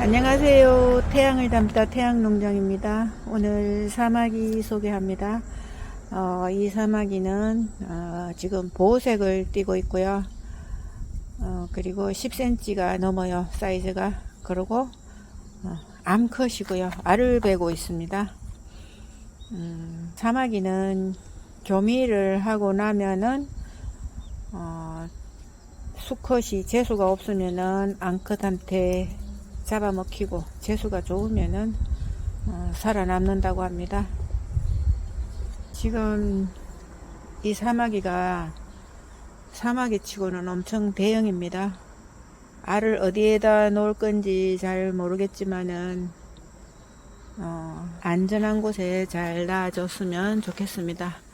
안녕하세요. 태양을 담다 태양농장입니다. 오늘 사마귀 소개합니다. 어, 이 사마귀는 어, 지금 보호색을 띠고 있고요. 어, 그리고 10cm가 넘어요. 사이즈가. 그리고 어, 암컷이고요. 알을 베고 있습니다. 음, 사마귀는 교미를 하고 나면은 어, 수컷이 재수가 없으면은 암컷한테 잡아먹히고 재수가 좋으면은 어, 살아남는다고 합니다. 지금 이 사마귀가 사마귀 치고는 엄청 대형입니다. 알을 어디에다 놓을 건지 잘 모르겠지만은 어, 안전한 곳에 잘 놔줬으면 좋겠습니다.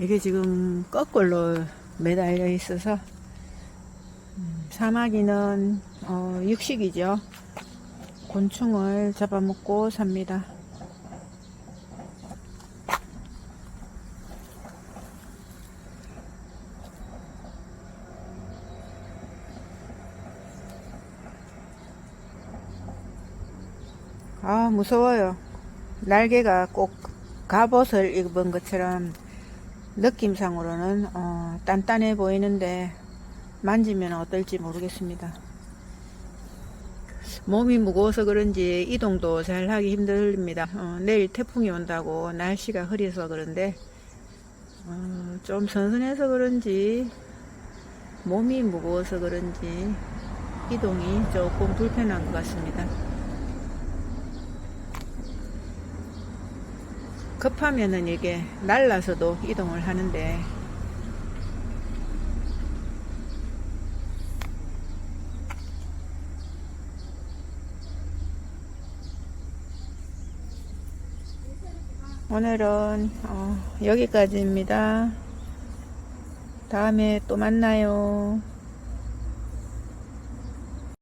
이게 지금 거꾸로 매달려 있어서 음, 사마귀는 어, 육식이죠. 곤충을 잡아먹고 삽니다. 아 무서워요. 날개가 꼭 갑옷을 입은 것처럼 느낌상으로는 어, 단단해 보이는데 만지면 어떨지 모르겠습니다. 몸이 무거워서 그런지 이동도 잘 하기 힘듭니다. 어, 내일 태풍이 온다고 날씨가 흐려서 그런데 어, 좀 선선해서 그런지 몸이 무거워서 그런지 이동이 조금 불편한 것 같습니다. 급하면은 이게 날라서도 이동을 하는데 오늘은 어, 여기까지입니다. 다음에 또 만나요.